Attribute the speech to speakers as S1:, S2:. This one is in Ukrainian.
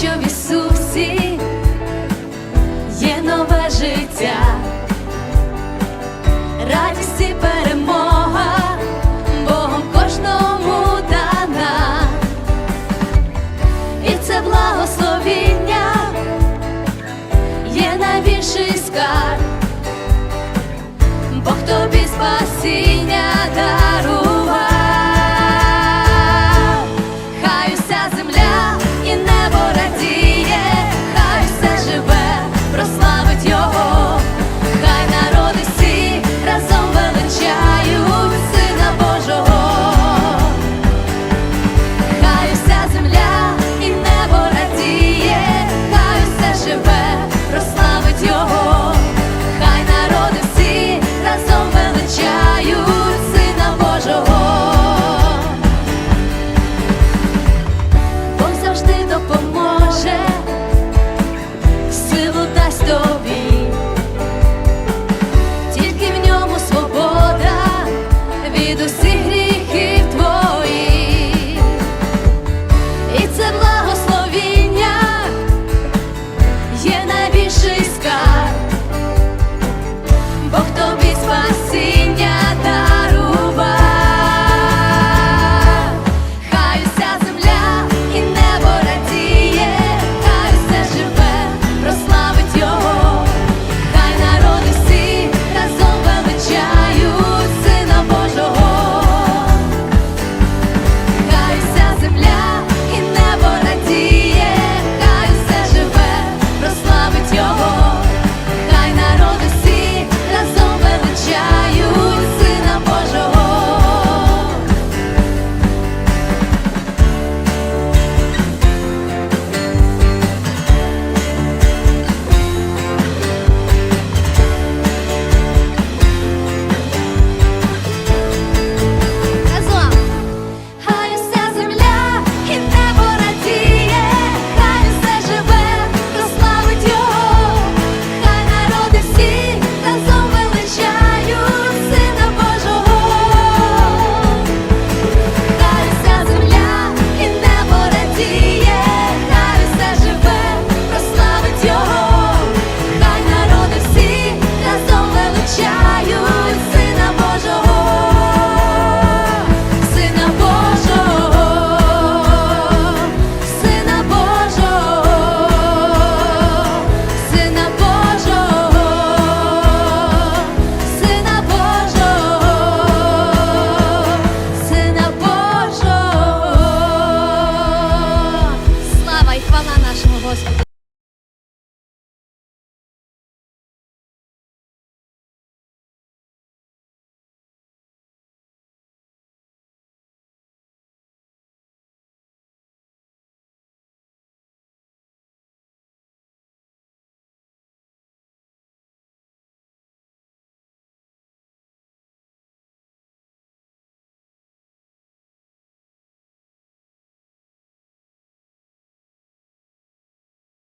S1: що в Ісусі є нове життя, радість і перемога Богом кожному дана, і це благословіння є найбільший скарб. your